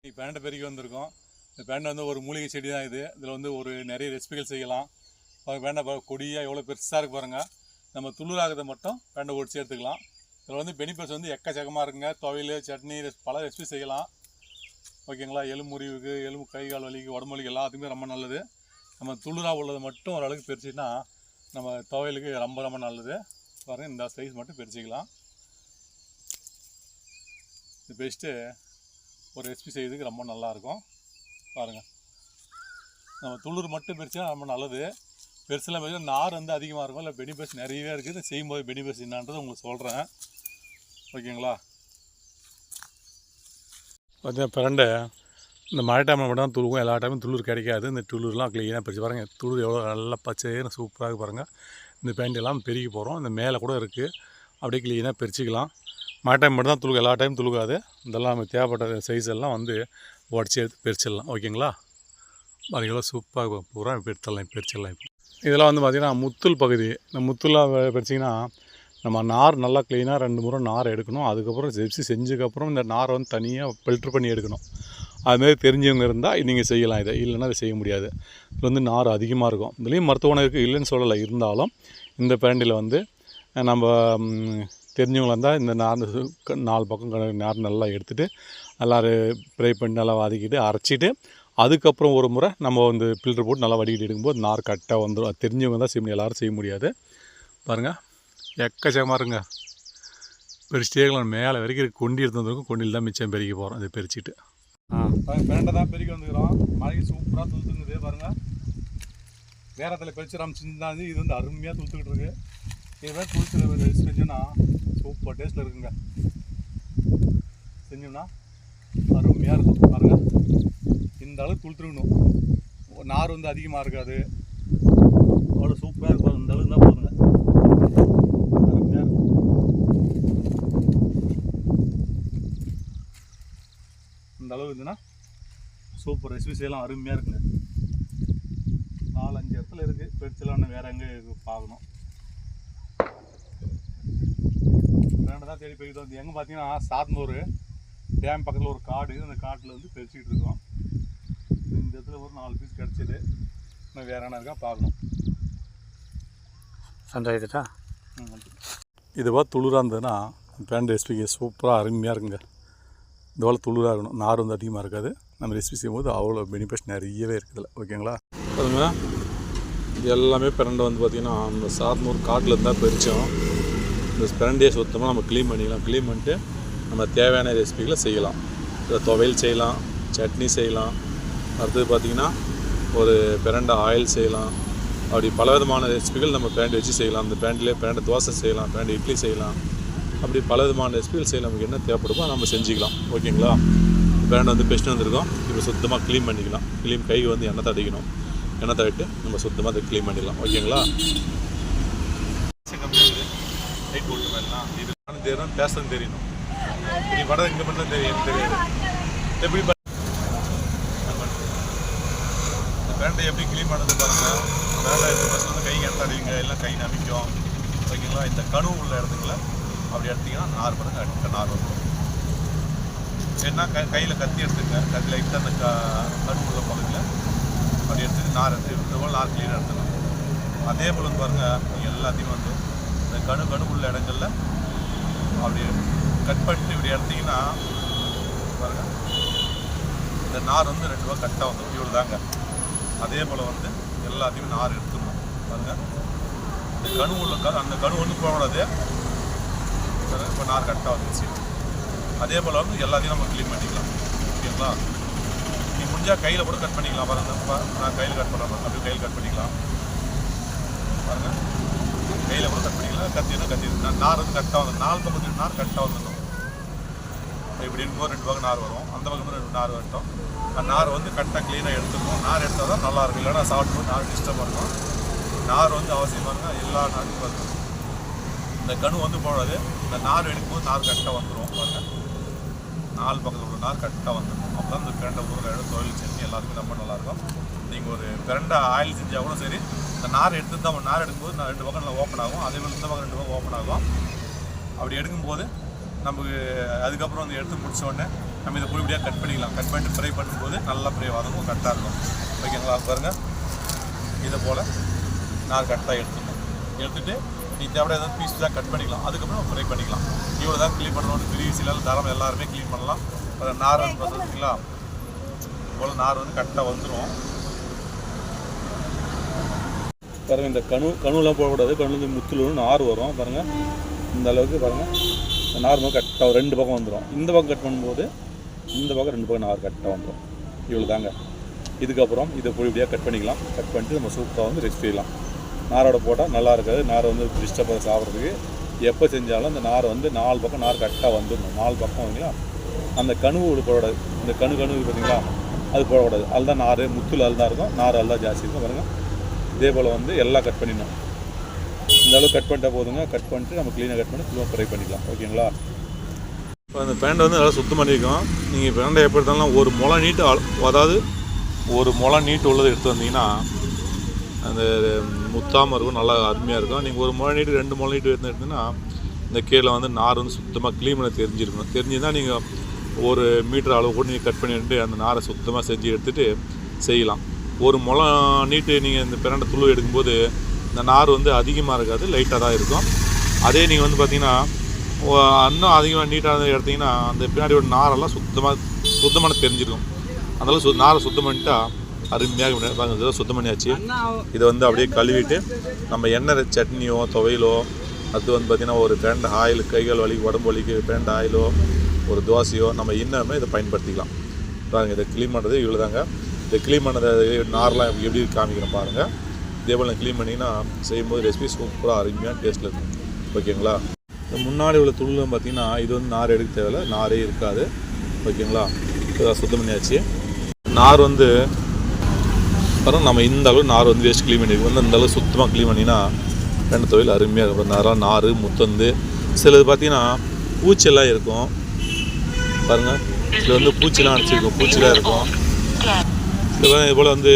பேண்டை பெருக்கி வந்திருக்கோம். இந்த பேண்டை வந்து ஒரு மூலிகை செடி தான் இது. இதில் வந்து ஒரு நிறைய ரெசிபிகள் செய்யலாம். பேண்டை கொடியாக எவ்வளோ பெருசாக இருக்கு பாருங்க. நம்ம துளுராகத்தை மட்டும் பேண்டை ஒடிச்சு எடுத்துக்கலாம். இதில் வந்து பெனிஃபிட்ஸ் வந்து எக்கச்சக்கமாக இருக்குங்க. துவையல் சட்னி ரெஸ்- பல ரெசிபி செய்யலாம். ஓகேங்களா? எலும்பு முறிவுக்கு எலும்பு கை கால் வலிக்கு உடம்பு வலிக்கு எல்லாத்துக்குமே ரொம்ப நல்லது. நம்ம துளுராக உள்ளதை மட்டும் ஓரளவுக்கு பிரிச்சுன்னா நம்ம துவையலுக்கு ரொம்ப ரொம்ப நல்லது. பாருங்கள் இந்த சைஸ் மட்டும் பிரிச்சுக்கலாம் இது பெஸ்ட்டு ஒரு ரெசிபி செய்யறதுக்கு ரொம்ப நல்லாயிருக்கும். பாருங்கள் நம்ம துளிர் மட்டும் பிரிச்சா ரொம்ப நல்லது. பெருசெல்லாம் பிரிச்சா நார் வந்து அதிகமாக இருக்கும். இல்லை பெனிஃபிட்ஸ் நிறையவே இருக்குது செய்யும்போது பெனிஃபிட்ஸ் என்னான்றது உங்களுக்கு சொல்கிறேன் ஓகேங்களா? பார்த்தீங்கன்னா பிரண்டை இந்த மழை டைமில் மட்டும் தான் துளுக்கும் எல்லா டைமும் துளிர் கிடைக்காது. இந்த துளிர்லாம் க்ளீனாக பிரித்து பாருங்கள் துளிர் எவ்வளோ நல்லா பச்சைன்னு சூப்பராக பாருங்கள் இந்த பேண்ட் எல்லாம் பெருகி போகிறோம் இந்த மேலே கூட இருக்குது அப்படியே க்ளீனாக பிரிச்சுக்கலாம். மழை டைம் மட்டும் தான் துளுக்கு எல்லா டைம் துளுக்காது. இதெல்லாம் நமக்கு தேவைப்பட்ட சைஸ் எல்லாம் வந்து உடச்சி எடுத்து பிரிச்சிடலாம். ஓகேங்களா அதுக்கெல்லாம் சூப்பராக பூரா பிரித்தரலாம் பிரிச்சிடலாம் இப்போ இதெல்லாம் வந்து பார்த்திங்கன்னா முத்துல் பகுதி. இந்த முத்துலாம் பிரிச்சிங்கன்னா நம்ம நார் நல்லா க்ளீனாக ரெண்டு முறை நார் எடுக்கணும். அதுக்கப்புறம் ஜெப்சி செஞ்சதுக்கப்புறம் இந்த நாரை வந்து தனியாக ஃபில்ட்ரு பண்ணி எடுக்கணும். அதுமாரி தெரிஞ்சவங்க இருந்தால் நீங்கள் செய்யலாம் இதை. இல்லைன்னா அதை செய்ய முடியாது. இது வந்து நார் அதிகமாக இருக்கும். இதுலேயும் மருத்துவமனை இருக்குது இல்லைன்னு சொல்லலை. இருந்தாலும் இந்த பேண்டில் வந்து நம்ம தெரிஞ்சவங்களாக தெரிஞ்சவங்களா இருந்தால் இந்த நார் க- நாலு பக்கம் க- நார் நல்லா எடுத்துகிட்டு நல்லா ப்ரே பண்ணி நல்லா வதக்கிட்டு அரைச்சிட்டு அதுக்கப்புறம் ஒரு முறை நம்ம வந்து ஃபில்டர் போட்டு நல்லா வடிகட்டி எடுக்கும்போது நார் கரெக்டாக வந்துடும் அது தெரிஞ்சவங்க தான் செய்ய எல்லோரும் எல்லாரும் செய்ய முடியாது. பாருங்கள் எக்கச்சக்கமாக இருங்க பெருஸ்டேகலாம் மேலே வரைக்கும் கொண்டி எடுத்து வந்திருக்கும். கொண்டியில் தான் மிச்சம் பெருக்கி போகிறோம் அதை பெருச்சிட்டு பேண்டை தான் பெருக்கி வந்துக்கிறோம். மழைக்கு சூப்பராக துளுத்துங்குது பாருங்கள் வேறத்தில் பெருச்சிடாம சின்னது இது வந்து அருமையாக துளுத்துக்கிட்டு இருக்கு. இதுவே துளுத்து செஞ்சோன்னா சூப்பர் டேஸ்ட்டில் இருக்குங்க. செஞ்சோம்னா அருமையாக இருக்கும். பாருங்கள் இந்த அளவுக்கு துளுத்துருக்கணும் நார் வந்து அதிகமாக இருக்காது. அவ்வளோ சூப்பராக இருக்கும். இந்த அளவுக்கு தான் போதுங்க. அருமையாக இருக்கும். இந்த அளவு இருந்துன்னா சூப்பர் ரெசிபி செய்யலாம் அருமையாக இருக்குங்க. நாலஞ்சு இடத்துல இருக்குது பெருச்சலான்னு வேற எங்கே பார்க்கணும் ரெண்டு தான் தேடி போய்கிட்டு வந்து எங்கே பார்த்தீங்கன்னா சாத்தனூர் டேம் பக்கத்தில் ஒரு காடு. அந்த காட்டில் வந்து பெருச்சிக்கிட்டு இருக்கோம். இந்த இடத்துல ஒரு நாலு பீஸ் கிடச்சிது. இன்னும் வேற என்ன இருக்கா பார்க்கணும். சந்தாயிட்டா இதுவா துளிராக இருந்ததுன்னா பேண்ட் ரெசிபிக்கு சூப்பராக அருமையாக இருக்குங்க. இந்த போல் துளிராக இருக்கணும். நார் வந்து அதிகமாக இருக்காது. நம்ம ரெசிபி செய்யும்போது அவ்வளோ பெனிஃபிட்ஸ் நிறையவே இருக்குதுல்ல ஓகேங்களா பாருங்க. இது எல்லாமே பிரண்டை வந்து பார்த்திங்கன்னா அந்த சாத்னூர் காட்டில் இருந்தால் பறித்தோம் இந்த பிரண்டையை சுத்தமாக நம்ம க்ளீன் பண்ணிக்கலாம். க்ளீன் பண்ணிட்டு நம்ம தேவையான ரெசிபிகளை செய்யலாம். இதை துவையல் செய்யலாம் சட்னி செய்யலாம். அடுத்தது பார்த்திங்கன்னா ஒரு பிரண்டை ஆயில் செய்யலாம். அப்படி பலவிதமான ரெசிபிகள் நம்ம பேண்ட் வச்சு செய்யலாம். அந்த பேண்ட்லேயே பேண்ட் தோசை செய்யலாம் பேண்ட் இட்லி செய்யலாம். அப்படி பலவிதமான ரெசிபிகள் செய்யலாம் நமக்கு என்ன தேவைப்படுமோ நம்ம செஞ்சுக்கலாம். ஓகேங்களா? பேண்ட் வந்து பெஸ்ட் வந்திருக்கோம். இப்போ சுத்தமாக க்ளீன் பண்ணிக்கலாம். க்ளீன் கை வந்து எண்ணெய் தடிக்கணும் எண்ணெய் தடிட்டு நம்ம சுத்தமாக அதை க்ளீன் பண்ணிடலாம். ஓகேங்களா லைட் போட்டு வேணாம் இது நானும் தெரியணும் பேசணும் தெரியணும். நீ படம் இங்கே மட்டும் தெரியும் தெரியாது. எப்படி இந்த பேண்டை எப்படி க்ளீன் பண்ணுறது பாருங்க. பேண்டை எடுத்து ஃபஸ்ட் வந்து கை எடுத்தாடுவீங்க எல்லாம் கை நமிக்கும். ஓகேங்களா? இந்த கனவு உள்ள இடத்துக்குள்ள அப்படி எடுத்தீங்கன்னா நார் பாருங்க அடுத்த நார் வரும் ஏன்னா க கையில் கத்தி எடுத்துங்க. கத்தி லைட்டாக அந்த க கனவு உள்ள பகுதியில் அப்படி எடுத்துட்டு நார் எடுத்து இந்த போல் நார் க்ளீனாக எடுத்துக்கணும். அதே போல் வந்து பாருங்க நீங்க எல்லாத்தையும் வந்து இந்த கணு கணு உள்ள இடங்கள்ல அப்படி கட் பண்ணிட்டு இப்படி எடுத்தீங்கன்னா பாருங்க. இந்த நார் வந்து ரெண்டு ரூபா கட்டாக வந்து இவ்வளோ தாங்க. அதே போல் வந்து எல்லாத்தையும் நார் எடுத்துடணும் பாருங்க. இந்த கணு உள்ள க அந்த கணு ஒன்று போகக்கூடாது. இப்போ நார் கட்டாக வந்துச்சு அதே போல் வந்து எல்லாத்தையும் நம்ம க்ளீன் பண்ணிக்கலாம். ஓகேங்களா? நீ முடிஞ்சால் கையில் கூட கட் பண்ணிக்கலாம். பாருங்க நான் கையில் கட் பண்ணுறேன் அப்படியே கையில் கட் பண்ணிக்கலாம். பாருங்கள் கையில் கூட கட் பண்ணிக்கலாம். கத்தினா கத்தி நார் வந்து கரெக்டாக வந்து நாலு பக்கத்து நார் கரெக்டாக வந்துடும் இப்படி இருக்கும்போது ரெண்டு பக்கம் நார் வரும். அந்த பக்கம் ரெண்டு நார் வரட்டும். அந்த நார் வந்து கரெக்டாக க்ளீனாக எடுத்துக்கணும். நார் எடுத்தால் தான் நல்லா இருக்கும். இல்லைன்னா சாப்பிடும்போது நார் டிஸ்டர்ப் இருக்கும். நார் வந்து அவசியமாக எல்லா நாருக்கும் வரணும் இந்த கணு வந்து போடாது. இந்த நார் எடுக்கும்போது நார் கரெக்டாக வந்துடும் பாருங்க. நாலு பக்கத்தில் உள்ள நார் கரெக்டாக வந்துடும் அப்போ தான் இந்த பிரண்டை உருளையோட தொழில் செஞ்சு எல்லாருக்கும் ரொம்ப நல்லாயிருக்கும் நீங்கள் ஒரு பிரண்டை ஆயில் செஞ்சால் கூட சரி இந்த நார் எடுத்து தான் நார் எடுக்கும்போது நான் ரெண்டு பக்கம் நல்லா ஓப்பன் ஆகும். அதே மாதிரி இந்த பக்கம் ரெண்டு பக்கம் ஓப்பன் ஆகும். அப்படி எடுக்கும்போது நமக்கு அதுக்கப்புறம் வந்து எடுத்து முடிச்ச உடனே நம்ம இதை பொடிப்படியாக கட் பண்ணிக்கலாம். கட் பண்ணிட்டு ஃப்ரை பண்ணும்போது நல்லா ஃப்ரை வதங்கும் கரெக்டாக இருக்கும். ஓகேங்களா? பாருங்கள் இதை போல் நார் கரெக்டாக எடுத்துக்கணும். எடுத்துட்டு நீ தேவையான ஏதாவது பீஸ் தான் கட் பண்ணிக்கலாம். அதுக்கப்புறம் ஃப்ரை பண்ணிக்கலாம். இவ்வளோ தான் க்ளீன் பண்ணணும் கிரீசிலாம் தரம் எல்லாருமே க்ளீன் பண்ணலாம். நார் வந்து பார்த்தீங்களா போல் நார் வந்து கரெக்டாக வந்துடும் பாருங்க இந்த கணு கணுலாம் போடக்கூடாது. கணுலேருந்து முத்துலன்னு நார் வரும். பாருங்க. இந்த அளவுக்கு பாருங்க. இந்த நார் கரெக்டாக ரெண்டு பக்கம் வந்துடும் இந்த பக்கம் கட் பண்ணும்போது இந்த பக்கம் ரெண்டு பக்கம் நார் கரெக்டாக வந்துடும் இவ்வளோ தாங்க இதுக்கப்புறம் இதை பொடிப்படியாக கட் பண்ணிக்கலாம். கட் பண்ணிட்டு நம்ம சூப்பராக வந்து ரெஸ்ட் செய்யலாம். நாரோட போட்டால் நல்லா இருக்காது. நார் வந்து டிஸ்டர்பாக சாப்பிட்றதுக்கு. எப்போ செஞ்சாலும் அந்த நார் வந்து நாலு பக்கம் நார் கரெக்டாக வந்துடணும். நாலு பக்கம் இல்லைங்களா? அந்த கணுவு போடக்கூடாது இந்த கணு கணுவு பார்த்தீங்களா அது போடக்கூடாது. அதுதான் நார் முத்துல அதுதான் இருக்கும். நார் அதுதான் ஜாஸ்தி இருக்கும். பாருங்கள் இதே போல் வந்து எல்லாம் கட் பண்ணிடணும். இந்த அளவு கட் பண்ணிட்டா போதுங்க. கட் பண்ணிட்டு நம்ம க்ளீனாக கட் பண்ணி ஃபுல்லாக ஃப்ரை பண்ணிக்கலாம். ஓகேங்களா? இப்போ அந்த பேண்டை வந்து நல்லா சுத்தம் பண்ணியிருக்கோம் நீங்கள் பேண்டை எப்படி இருந்தாலும் ஒரு முளை நீட்டு அதாவது ஒரு முளை நீட்டு உள்ளதை எடுத்து வந்தீங்கன்னா அந்த முத்தாமல் இருக்கும் நல்லா அருமையாக இருக்கும். நீங்கள் ஒரு முளை நீட்டு ரெண்டு முளை நீட்டு எடுத்து எடுத்தீங்கன்னா இந்த கீழே வந்து நார் வந்து சுத்தமாக க்ளீன் பண்ண தெரிஞ்சிருக்கணும் தெரிஞ்சுதான் நீங்கள் ஒரு மீட்டர் அளவு கூட நீங்கள் கட் பண்ணிட்டு அந்த நாரை சுத்தமாக செஞ்சு எடுத்துகிட்டு செய்யலாம். ஒரு முளம் நீட்டு நீங்கள் இந்த பிரண்டை துளு எடுக்கும்போது இந்த நார் வந்து அதிகமாக இருக்காது லைட்டாக தான் இருக்கும். அதே நீங்கள் வந்து பார்த்தீங்கன்னா இன்னும் அதிகமாக நீட்டாக எடுத்தீங்கன்னா அந்த பின்னாடியோட நாரெல்லாம் சுத்தமாக சுத்தமான தெரிஞ்சிருக்கும். அதனால் சு நாரை சுத்தம் பண்ணிட்டா அருமையாக பண்ணி- பாருங்க, சுத்தம் பண்ணியாச்சு. இதை வந்து அப்படியே கழுவிட்டு நம்ம எண்ணெய் சட்னியோ துவையலோ அது வந்து பார்த்திங்கன்னா ஒரு பேண்ட் ஆயில் கைகள் வலி உடம்பு வலிக்கு பேண்ட் ஆயிலோ ஒரு தோசையோ நம்ம இன்னுமே இதை பயன்படுத்திக்கலாம். பாருங்கள் இதை க்ளீன் பண்ணுறது இவ்வளோ தாங்க இதை க்ளீன் பண்ணதை நார்லாம் எப்படி எப்படி காமிக்கிறேன் பாருங்கள் இதே போல் க்ளீன் பண்ணிங்கன்னா செய்யும்போது ரெசிபி சூப்பராக அருமையாக டேஸ்ட்டில் இருக்கும். ஓகேங்களா? இந்த முன்னாடி உள்ள துள்ளும் பார்த்தீங்கன்னா இது வந்து நார் எடுக்க தேவையில்ல. நாரே இருக்காது. ஓகேங்களா? இதை சுத்தம் பண்ணியாச்சு. நார் வந்து அப்புறம் நம்ம இந்த அளவு நார் வந்து வேஸ்ட் க்ளீன் பண்ணி வந்து இந்த அளவு சுத்தமாக க்ளீன் பண்ணினா ரெண்டு தொழில் அருமையாக இருக்கும். நிறையா நார் முத்தந்து. சிலது பார்த்தீங்கன்னா பூச்செல்லாம் இருக்கும். பாருங்கள் இதில் வந்து பூச்சிலாம் அடிச்சிருக்கும். பூச்சிலாம் இருக்கும். இதெல்லாம் இது போல் வந்து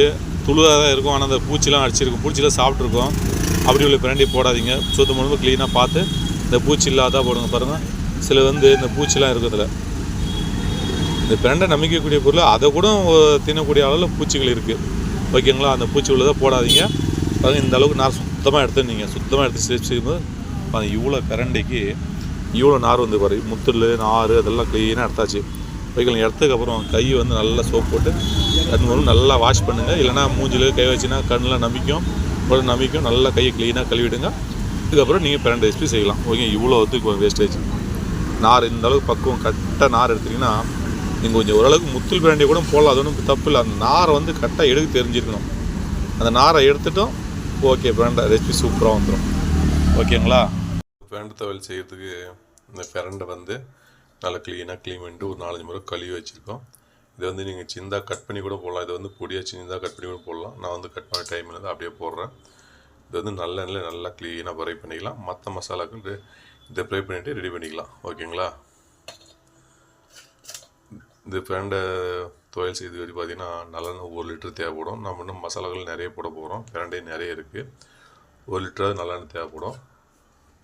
துளுவாக தான் இருக்கும். ஆனால் அந்த பூச்சிலாம் அடிச்சிருக்கும். பூச்சிலாம் சாப்பிட்ருக்கோம். அப்படி உள்ள பிரண்டி போடாதீங்க. சுத்தம் பண்ணும்போது க்ளீனாக பார்த்து இந்த பூச்சி இல்லாத போடுங்க பாருங்கள் சில வந்து இந்த பூச்சிலாம் இருக்கும் இதில். இந்த பிரண்டை நம்பிக்கக்கூடிய பொருள் அதை கூட தின்னக்கூடிய அளவில் பூச்சிகள் இருக்குது ஓகேங்களா? அந்த பூச்சி உள்ளதை போடாதீங்க. பாருங்க இந்த அளவுக்கு நார் சுத்தமாக எடுத்து நீங்கள் சுத்தமாக எடுத்து சேர்த்து செய்யும்போது இவ்வளோ பிரண்டைக்கு இவ்வளோ நார் வந்து பாரு முத்துல் நார் அதெல்லாம் க்ளீனாக எடுத்தாச்சு. ஓகேங்களா எடுத்ததுக்கப்புறம் கை வந்து நல்லா சோப் போட்டு அது மூலம் நல்லா வாஷ் பண்ணுங்கள் இல்லைனா மூஞ்சில் கை வச்சுன்னா கண்ணில் நம்பிக்கும். உடல் நம்பிக்கும். நல்லா கையை க்ளீனாக கழுவிடுங்க. இதுக்கப்புறம் நீங்கள் பிரண்டை ரெசிபி செய்யலாம். ஓகே இவ்வளோ வந்து வேஸ்டேஜ் நார் இந்த அளவுக்கு பக்குவம் கரெக்டாக நார் எடுத்தீங்கன்னா நீங்கள் கொஞ்சம் ஓரளவுக்கு முத்தில் பிராண்டியை கூட போடலாம். அது ஒன்றும் தப்பு இல்லை. அந்த நாரை வந்து கரெக்டாக எடுக்க தெரிஞ்சிருக்கணும். அந்த நாரை எடுத்துட்டோம் ஓகே பிரண்டை ரெசிபி சூப்பராக வந்துடும் ஓகேங்களா? பிரண்டு தவல் செய்கிறதுக்கு இந்த பிரண்டை வந்து நல்லா க்ளீனாக க்ளீன் பண்ணிட்டு ஒரு நாலஞ்சு முறை கழுவி வச்சுருக்கோம். இதை வந்து நீங்கள் சின்னதாக கட் பண்ணி கூட போடலாம். இதை வந்து பொடியாக சின்னதாக கட் பண்ணி கூட போடலாம். நான் வந்து கட் பண்ண டைம் இருந்து அப்படியே போடுறேன். இது வந்து நல்ல எண்ணெயில் நல்லா க்ளீனாக ஃப்ரை பண்ணிக்கலாம். மற்ற மசாலாக்கு இதை ஃப்ரை பண்ணிவிட்டு ரெடி பண்ணிக்கலாம். ஓகேங்களா? இந்த பிரண்டை துவையல் செய்து வரை பார்த்தீங்கன்னா நல்லெண்ணெய் ஒரு லிட்டர் தேவைப்படும். நம்ம இன்னும் மசாலாக்கள் நிறைய போட போகிறோம் பிரண்டை நிறைய இருக்குது ஒரு லிட்டராவது நல்லெண்ணெய் தேவைப்படும்.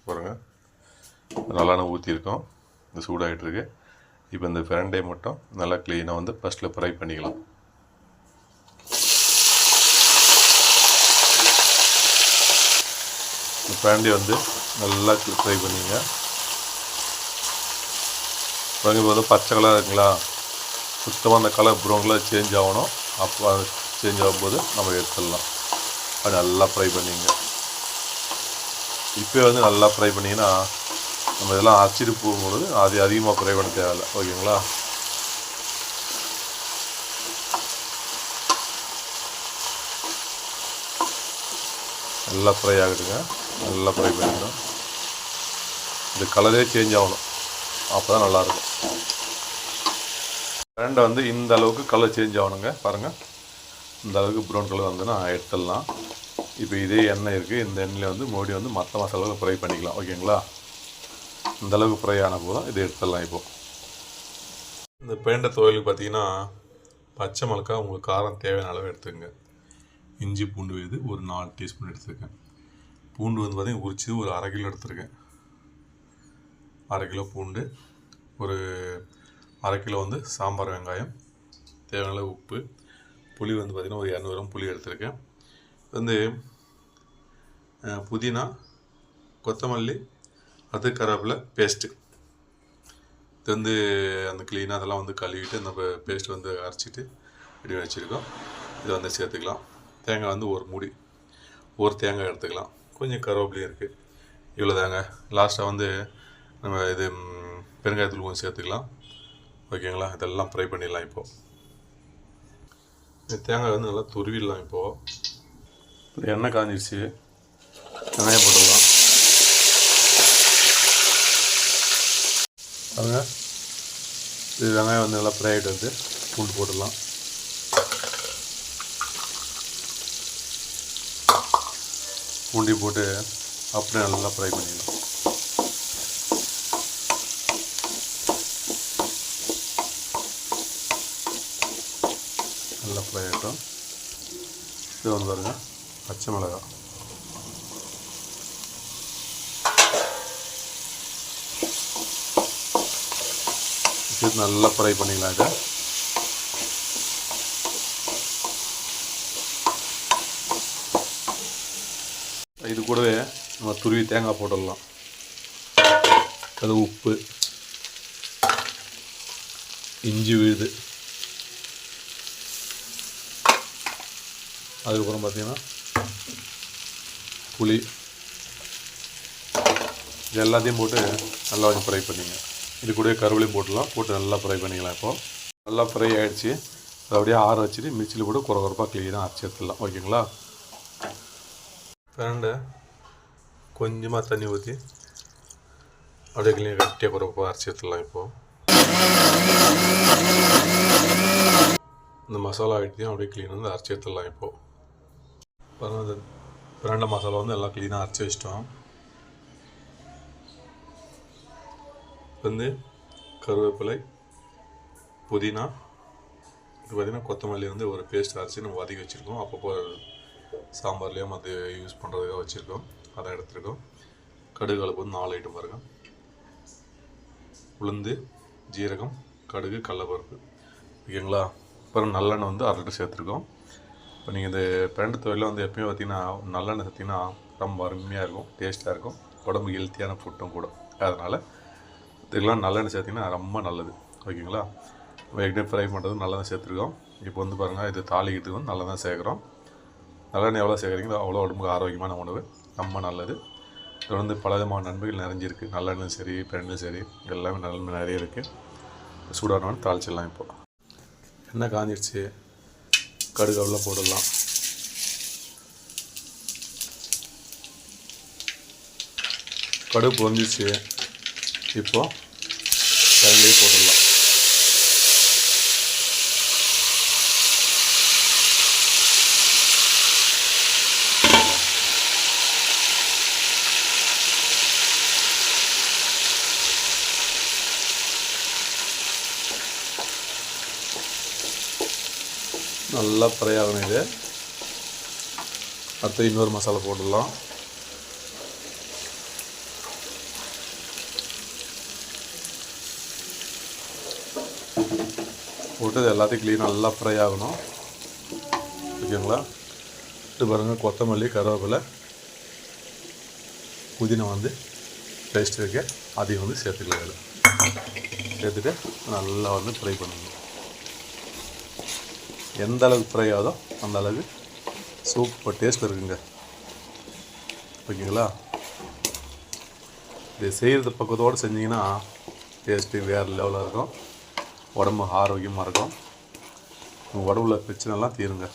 பாருங்கள் நல்லெண்ணெய் ஊற்றிருக்கோம் இந்த சூடாகிட்டுருக்கு இப்போ இந்த பிரண்டை மட்டும் நல்லா க்ளீனாக வந்து ஃபஸ்ட்டில் ஃப்ரை பண்ணிக்கலாம். இந்த பிரண்டை வந்து நல்லா ஃப்ரை பண்ணிங்க. பாருங்க இப்போ வந்து பச்சை கலர் இருக்குங்களா? சுத்தமாக அந்த கலர் ப்ரௌன் கலர் சேஞ்ச் ஆகணும். அப்போ சேஞ்ச் ஆகும்போது நம்ம எடுத்துடலாம். அது நல்லா ஃப்ரை பண்ணிங்க. இப்போ வந்து நல்லா ஃப்ரை பண்ணிங்கன்னா நம்ம இதெல்லாம் அச்சிட்டு போகும்போது அது அதிகமாக ஃப்ரை பண்ண தேவையில்ல. ஓகேங்களா? நல்லா ஃப்ரை ஆகுதுங்க நல்லா ஃப்ரை பண்ணிக்கணும். இந்த கலரே சேஞ்ச் ஆகணும். அப்போ தான் நல்லாயிருக்கும். ரெண்டை வந்து இந்த அளவுக்கு கலர் சேஞ்ச் ஆகணுங்க. பாருங்கள் இந்த அளவுக்கு ப்ரௌன் கலர் வந்துன்னா எடுத்துடலாம். இப்போ இதே எண்ணெய் இருக்குது இந்த எண்ணெயில் வந்து மறுபடியும் வந்து மற்ற மசாலாவில் ஃப்ரை பண்ணிக்கலாம். ஓகேங்களா? இந்தளவுக்கு ஃப்ரை ஆன போதும். இதை எடுத்துடலாம் இப்போ. இந்த பேண்டை துவையலுக்கு பார்த்தீங்கன்னா பச்சை மிளகா உங்களுக்கு காரம் தேவையான அளவு எடுத்துக்கங்க. இஞ்சி பூண்டு விழுது ஒரு நாலு டீஸ்பூன் எடுத்துருக்கேன் பூண்டு வந்து பார்த்தீங்கன்னா உரிச்சு ஒரு அரை கிலோ எடுத்துருக்கேன். அரை கிலோ பூண்டு ஒரு அரை கிலோ வந்து சாம்பார் வெங்காயம் தேவையான அளவு உப்பு. புளி வந்து பார்த்திங்கன்னா ஒரு இரநூறு புளி எடுத்திருக்கேன். வந்து புதினா கொத்தமல்லி அது கருவேப்பிலை பேஸ்ட்டு இது வந்து அந்த க்ளீனாக அதெல்லாம் வந்து கழுவிட்டு நம்ம பேஸ்ட் வந்து அரைச்சிட்டு ரெடி வச்சுருக்கோம். இதை வந்து சேர்த்துக்கலாம். தேங்காய் வந்து ஒரு மூடி ஒரு தேங்காய் எடுத்துக்கலாம். கொஞ்சம் கருவேப்பிலையும் இருக்குது இவ்வளோ தாங்க. லாஸ்ட்டாக வந்து நம்ம இது ம், பெருங்காயத்தூள் கொஞ்சம் சேர்த்துக்கலாம். ஓகேங்களா இதெல்லாம் ஃப்ரை பண்ணிடலாம் இப்போது இந்த தேங்காய் வந்து நல்லா துருவிடலாம் இப்போது எண்ணெய் காஞ்சிடுச்சு வெங்காயம் போட்டுடலாம். பாருங்கள் இது வெங்காயம் வந்து நல்லா ஃப்ரை ஆகிட்டு வந்து பூண்டு போட்டுடலாம். பூண்டி போட்டு அப்படியே நல்லா ஃப்ரை பண்ணிடலாம். நல்லா ஃப்ரை ஆகிட்டோம். இது வந்து பாருங்கள் பச்சை மிளகாய். இது நல்லா ஃப்ரை பண்ணிக்கலாம் இதை. இது கூடவே நம்ம துருவி தேங்காய் போட்டுடலாம். அது உப்பு இஞ்சி விழுது. அதுக்கப்புறம் பார்த்தீங்கன்னா புளி. இது எல்லாத்தையும் போட்டு நல்லா கொஞ்சம் ஃப்ரை பண்ணிங்க. இது கூட கருவேலையும் போட்டுடலாம். போட்டு நல்லா ஃப்ரை பண்ணிக்கலாம் இப்போது நல்லா ஃப்ரை ஆகிடுச்சு அதை அப்படியே ஆற வச்சுட்டு மிக்சியில் போட்டு குறை குறைப்பாக க்ளீனாக அரைச்சி எடுத்துடலாம். ஓகேங்களா ஃப்ரெண்டு கொஞ்சமாக தண்ணி ஊற்றி அப்படியே க்ளீன் கட்டியாக குறைப்பாக அரைச்சி எடுத்துடலாம் இப்போது இந்த மசாலா ஐட்டையும் அப்படியே க்ளீன் வந்து அரைச்சி எடுத்துடலாம் இப்போது பாருங்கள் இந்த பிரண்டை மசாலா வந்து எல்லாம் க்ளீனாக அரைச்சி வச்சிட்டோம். வந்து கருவேப்பிலை புதினா இது பார்த்திங்கன்னா கொத்தமல்லி வந்து ஒரு பேஸ்ட் அரைச்சி நம்ம வதக்கி வச்சுருக்கோம். அப்பப்போ சாம்பார்லேயும் அது யூஸ் பண்ணுறதுக்காக வச்சுருக்கோம். அதை எடுத்துருக்கோம். கடுகு அளவு வந்து நாலு ஐட்டம் பாருங்கள் உளுந்து ஜீரகம் கடுகு கடலப்பருப்பு. ஓகேங்களா? அப்புறம் நல்லெண்ணெய் வந்து அரை லிட்டர் சேர்த்துருக்கோம். இப்போ நீங்கள் இந்த பிரண்டு தொழிலில் வந்து எப்பயும் பார்த்தீங்கன்னா நல்லெண்ணெய் சேர்த்திங்கன்னா ரொம்ப அருமையாக இருக்கும் டேஸ்ட்டாக இருக்கும். உடம்பு ஹெல்த்தியான ஃபுட்டும் கூட. அதனால் இதுக்கெல்லாம் நல்லெண்ணெய் சேர்த்திங்கன்னா ரொம்ப நல்லது. ஓகேங்களா? நம்ம ஃப்ரை பண்ணுறது தான் சேர்த்துருக்கோம். இப்போ வந்து பாருங்கள் இது தாளிக்கிறதுக்கு வந்து நல்லா தான் சேர்க்குறோம். நல்லெண்ணெய் எவ்வளோ சேர்க்குறீங்களோ அவ்வளோ உடம்புக்கு ஆரோக்கியமான உணவு. ரொம்ப நல்லது. தொடர்ந்து வந்து பல விதமான நன்மைகள் நிறைஞ்சிருக்கு. நல்லெண்ணெய் சரி பெண்ணும் சரி எல்லாமே நன்மை நிறைய இருக்குது சூடானவன் தாளிச்சிடலாம் இப்போது எண்ணெய் காஞ்சிடுச்சு கடுகு அவ்வளோ போட்டுடலாம் கடுகு பொறிஞ்சிச்சு இப்போ கரண்டியே போட்டுடலாம். நல்லா ஃப்ரை ஆகணும் இது. அடுத்து இன்னொரு மசாலா போட்டுடலாம். விட்டு இது எல்லாத்தையும் க்ளீன் நல்லா ஃப்ரை ஆகணும். ஓகேங்களா? இது பாருங்கள் கொத்தமல்லி கருவேப்பிலை புதினா வந்து பேஸ்ட் இருக்கு. அதையும் வந்து சேர்த்துக்கலாம் இதில். சேர்த்துட்டு நல்லா வந்து ஃப்ரை பண்ணணும் எந்த அளவுக்கு ஃப்ரை ஆகுதோ அந்த அளவுக்கு சூப்பர் டேஸ்ட் இருக்குங்க. ஓகேங்களா? இது செய்கிறது பக்கத்தோடு செஞ்சிங்கன்னா டேஸ்ட்டு வேறு லெவலாக இருக்கும். உடம்பு ஆரோக்கியமாக இருக்கும். உடம்புல பிரச்சனைலாம் தீருங்க.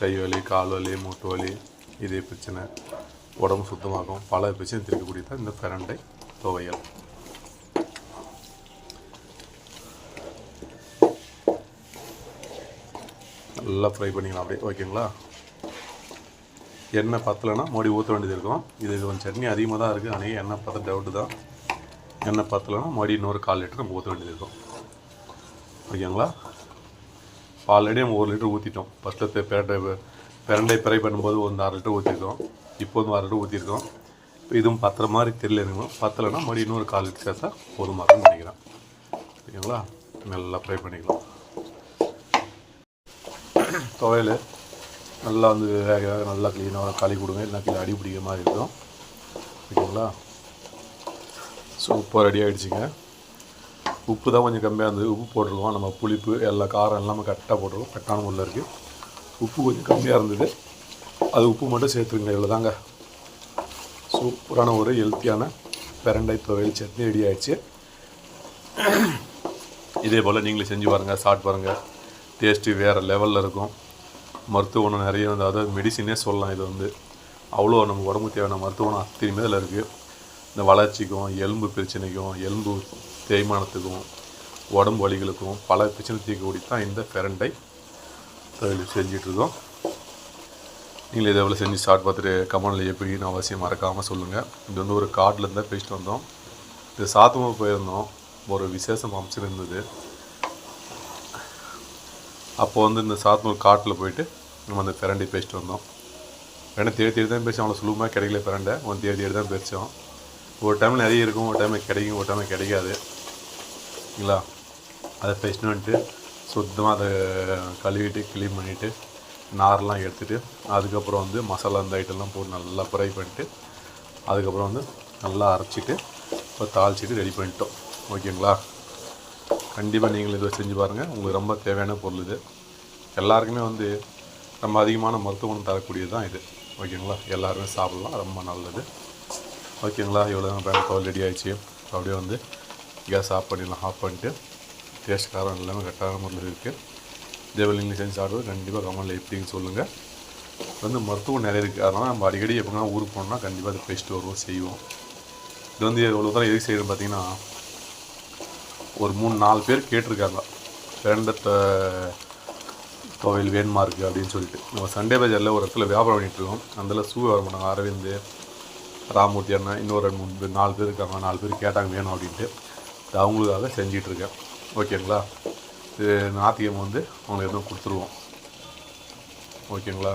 கை வலி கால் வலி மூட்டு வலி இதே பிரச்சனை உடம்பு சுத்தமாகும். பல பிரச்சனை தீர்க்கக்கூடிய தான் இந்த பிரண்டை துவையல். நல்லா ஃப்ரை பண்ணிக்கலாம் அப்படியே. ஓகேங்களா? எண்ணெய் பத்தலைன்னா மோடி ஊற்ற வேண்டியது இருக்கும். இது கொஞ்சம் சட்னி அதிகமாக தான் இருக்குது ஆனால் எண்ணெய் பத்த டவுட்டு தான். எண்ணெய் பத்தலைன்னா மறுபடி இன்னொரு கால் லிட்டர் நம்ம ஊற்ற வேண்டியது இருக்கும். ஓகேங்களா ஆல்ரெடி நம்ம ஒரு லிட்டர் ஊற்றிட்டோம் ஃபஸ்ட்டு பிரண்டை பிரண்டை பிறை பண்ணும்போது ஒரு அரை லிட்டர் ஊற்றிருக்கோம் இப்போ வந்து அரை லிட்டர் ஊற்றிருக்கோம் இப்போ இதுவும் பத்துற மாதிரி தெரியல எனக்கு. பத்தலைன்னா மறுபடியும் இன்னொரு கால் லிட்டர் சேர்த்தா போதுமாக்குன்னு நினைக்கிறேன். ஓகேங்களா நல்லா ஃப்ரை பண்ணிக்கலாம். துவையல் நல்லா வந்து வேக வேக நல்லா க்ளீனாக களி கொடுங்க. இல்லைனா கீழே அடி பிடிக்கிற மாதிரி இருக்கும். ஓகேங்களா சூப்பர் ரெடி ஆகிடுச்சிங்க உப்பு தான் கொஞ்சம் கம்மியாக இருந்தது. உப்பு போட்டிருக்கோம். நம்ம புளிப்பு எல்லா காரம் எல்லாமே கரெக்டாக போட்டிருக்கோம். கரெக்டான முள்ள இருக்குது உப்பு கொஞ்சம் கம்மியாக இருந்தது. அது உப்பு மட்டும் சேர்த்துருங்க. இவ்வளோ தாங்க சூப்பரான ஒரு ஹெல்த்தியான பிரண்டை துவையல் சட்னி ரெடி ஆகிடுச்சு இதே போல் நீங்களே செஞ்சு பாருங்கள் சாப்பிட்டு பாருங்கள் டேஸ்ட்டு வேறு லெவலில் இருக்கும். மருத்துவ நிறைய வந்து அதாவது மெடிசினே சொல்லலாம் இது வந்து. அவ்வளோ நம்ம உடம்புக்கு தேவையான மருத்துவம் குணம் அத்தனையுமே இதில் இருக்குது இந்த வளர்ச்சிக்கும் எலும்பு பிரச்சனைக்கும் எலும்பு தேய்மானத்துக்கும் உடம்பு வலிகளுக்கும் பல பிரச்சனை தீர்க்கக்கூடிய தான் இந்த பிரண்டை. தொழில் செஞ்சிட்ருக்கோம். நீங்கள் இதை எவ்வளோ செஞ்சு ஸ்டார்ட் பார்த்துட்டு கமெண்டில் எப்படின்னு அவசியம் மறக்காமல் சொல்லுங்கள் இது வந்து ஒரு காட்டிலேருந்து பேசிட்டு வந்தோம். இது சாத்தமாக போயிருந்தோம். ஒரு விசேஷம் அம்சம் இருந்தது. அப்போது வந்து இந்த சாத்தனூர் காட்டில் போயிட்டு நம்ம அந்த பிரண்டை பேசிட்டு வந்தோம். ஏன்னா தேடி தேடி தான் பேசி அவ்வளோ சுலபமாக கிடைக்கல பிரண்டை. ஒன் தேடி தேடி தான் பேசித்தோம் ஒரு டைமில் நிறைய இருக்கும். ஒரு டைமில் கிடைக்கும். ஒரு டைமில் கிடைக்காது. சரிங்களா அதை ஃபஸ்ட்டு வந்துட்டு சுத்தமாக அதை கழுவிட்டு க்ளீன் பண்ணிவிட்டு நார்லாம் எடுத்துகிட்டு அதுக்கப்புறம் வந்து மசாலா அந்த ஐட்டம்லாம் போட்டு நல்லா ஃப்ரை பண்ணிட்டு அதுக்கப்புறம் வந்து நல்லா அரைச்சிட்டு இப்போ தாளிச்சிட்டு ரெடி பண்ணிட்டோம். ஓகேங்களா? கண்டிப்பாக நீங்கள் இதை செஞ்சு பாருங்கள் உங்களுக்கு ரொம்ப தேவையான பொருள் இது. எல்லாருக்குமே வந்து ரொம்ப அதிகமான மருத்துவ குணம் தரக்கூடியது தான் இது. ஓகேங்களா? எல்லாருமே சாப்பிட்லாம். ரொம்ப நல்லது. ஓகேங்களா? இவ்வளோ தான் பேன் ரெடி ஆகிடுச்சு அப்படியே வந்து கேஸ் ஆஃப் பண்ணிடலாம் ஆஃப் பண்ணிட்டு டேஸ்ட் காரம் எல்லாமே கரெக்டான முறையில் இருக்குது இதேபோல் நீங்கள் செஞ்சு சாப்பிடுவது கண்டிப்பாக கமலில் எப்படின்னு சொல்லுங்கள் வந்து மருத்துவம் நிறைய இருக்குது அதனால் நம்ம அடிக்கடி எப்போனா ஊருக்கு போனோம்னா கண்டிப்பாக அதை பேசிட்டு வருவோம் செய்வோம். இது வந்து எவ்வளோ தான் எதுக்கு செய்யணும் பார்த்தீங்கன்னா ஒரு மூணு நாலு பேர் கேட்டிருக்காங்க. பிறந்த த- துவையல் வேணுமா இருக்குது அப்படின்னு சொல்லிட்டு. நம்ம சண்டே பஜாரில் ஒரு இடத்துல வியாபாரம் பண்ணிகிட்ருக்கோம் அதில் சூ வர அரவிந்த் ராமூர்த்தி அண்ணன் இன்னொரு ரெண்டு மூணு பேர் நாலு பேர் இருக்காங்க. நாலு பேர் கேட்டாங்க வேணும் அப்படின்ட்டு. அவங்களுக்காக செஞ்சிகிட்ருக்கேன் ஓகேங்களா? இது நாத்தியம் வந்து அவங்களுக்கு எதுவும் கொடுத்துருவோம். ஓகேங்களா?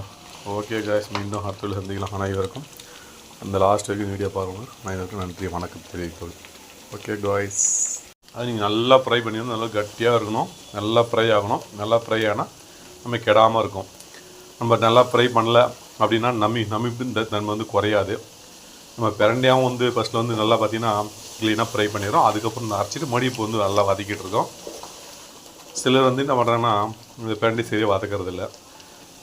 ஓகே காய்ஸ் மீண்டும் அடுத்த சந்திக்கலாம். அனைவருக்கும் அந்த லாஸ்ட் வரைக்கும் வீடியோ பாருங்கள் அனைவருக்கும் நன்றி வணக்கம் தெரிவிக்கிறது ஓகே காய்ஸ் அது நீங்கள் நல்லா ஃப்ரை பண்ணிடணும் நல்லா கட்டியாக இருக்கணும். நல்லா ஃப்ரை ஆகணும். நல்லா ஃப்ரை ஆனால் நம்ம கெடாமல் இருக்கும். நம்ம நல்லா ஃப்ரை பண்ணல அப்படின்னா நம்பி நமிப்பு இந்த தன்மை வந்து குறையாது. நம்ம பிரண்டையாகவும் வந்து ஃபஸ்ட்டில் வந்து நல்லா பார்த்தீங்கன்னா க்ளீனாக ஃப்ரை பண்ணிடுறோம். அதுக்கப்புறம் அரைச்சிட்டு மறுபடியும் இப்போ வந்து நல்லா வதக்கிட்டு இருக்கோம். சிலர் வந்து என்ன பண்ணுறாங்கன்னா இந்த பிரண்டை சரியாக வதக்கிறது இல்லை.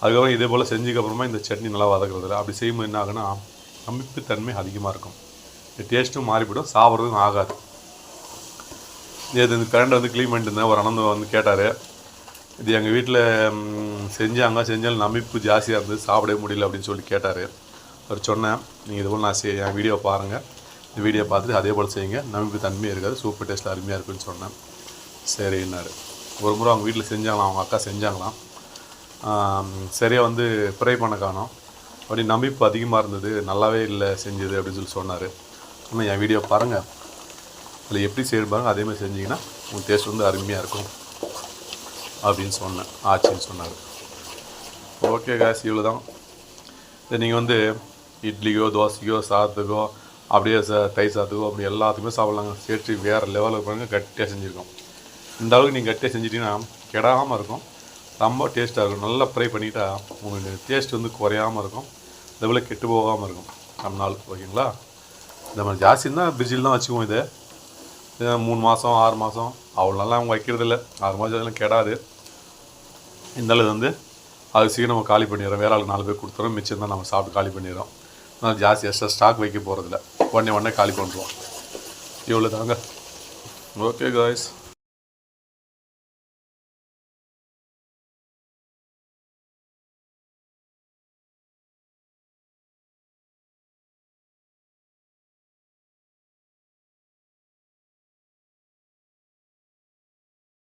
அதுக்கப்புறம் இதே போல் செஞ்சதுக்கப்புறமா இந்த சட்னி நல்லா வதக்கிறது இல்லை. அப்படி செய்யும்போது என்ன ஆகுன்னா அமைப்புத்தன்மை தன்மை அதிகமாக இருக்கும். இந்த டேஸ்ட்டும் மாறிவிடும் சாப்பிட்றதும் ஆகாது. இது இந்த கரண்டை வந்து க்ளீன் பண்ணிட்டு இருந்தேன். ஒரு அனந்தம் வந்து கேட்டார் இது எங்கள் வீட்டில் செஞ்சாங்க செஞ்சாலும் நமிப்பு ஜாஸ்தியாக இருந்தது சாப்பிடவே முடியல அப்படின்னு சொல்லி கேட்டார். அவர் சொன்னேன் நீங்கள் இது போல் நான் செய் என் வீடியோ பாருங்கள் இந்த வீடியோ பார்த்துட்டு அதே போல் செய்யுங்க. நமிப்பு தன்மையாக இருக்காது. சூப்பர் டேஸ்ட்டில் அருமையாக இருக்குன்னு சொன்னேன். சரின்னாரு. ஒரு முறை அவங்க வீட்டில் செஞ்சாங்களாம். அவங்க அக்கா செஞ்சாங்களாம். சரியாக வந்து ஃப்ரை பண்ண காணோம். அப்படி நம்பிப்பு அதிகமாக இருந்தது. நல்லாவே இல்லை செஞ்சது அப்படின்னு சொல்லி சொன்னார். ஆனால் என் வீடியோ பாருங்கள் அதில் எப்படி செய்யணும் பாருங்கள் அதே மாதிரி செஞ்சீங்கன்னா உங்கள் டேஸ்ட் வந்து அருமையாக இருக்கும். அப்படின்னு சொன்னேன். ஆச்சுன்னு சொன்னார். ஓகே காஸ் இவ்வளோ தான் இதை நீங்கள் வந்து இட்லியோ தோசையோ சாதத்துக்கோ அப்படியே ச தை சாத்துக்கோ அப்படி எல்லாத்துக்குமே சாப்பிட்லாங்க. சேர்த்து வேறு லெவலில் பாருங்க கட்டியாக செஞ்சுருக்கோம். இந்த அளவுக்கு நீங்கள் கட்டியாக செஞ்சிட்டிங்கன்னா கெடாமல் இருக்கும். ரொம்ப டேஸ்ட்டாக இருக்கும். நல்லா ஃப்ரை பண்ணிட்டா உங்களுக்கு டேஸ்ட் வந்து குறையாமல் இருக்கும். லெவலில் கெட்டு போகாமல் இருக்கும். நம்ம நாள் ஓகேங்களா? இந்த மாதிரி ஜாஸ்தி இருந்தால் ஃப்ரிட்ஜில் தான் வச்சுக்குவோம் இதை. இது மூணு மாதம் ஆறு மாதம் அவ்வளோ நல்லா அவங்க வைக்கிறதில்ல ஆறு மாதம் அதெல்லாம் கெடாது. இந்த அளவு வந்து அது சீக்கிரம் நம்ம காலி பண்ணிடுறோம். வேற ஆளுக்கு நாலு பேர் கொடுத்துறோம். மிச்சம் தான் நம்ம சாப்பிட்டு காலி பண்ணிடுறோம். நான் ஜாஸ்தி எக்ஸ்ட்ரா ஸ்டாக் வைக்க போகிறதில்ல உடனே உடனே காலி பண்ணுறோம் இவ்வளோ தாங்க ஓகே காய்ஸ்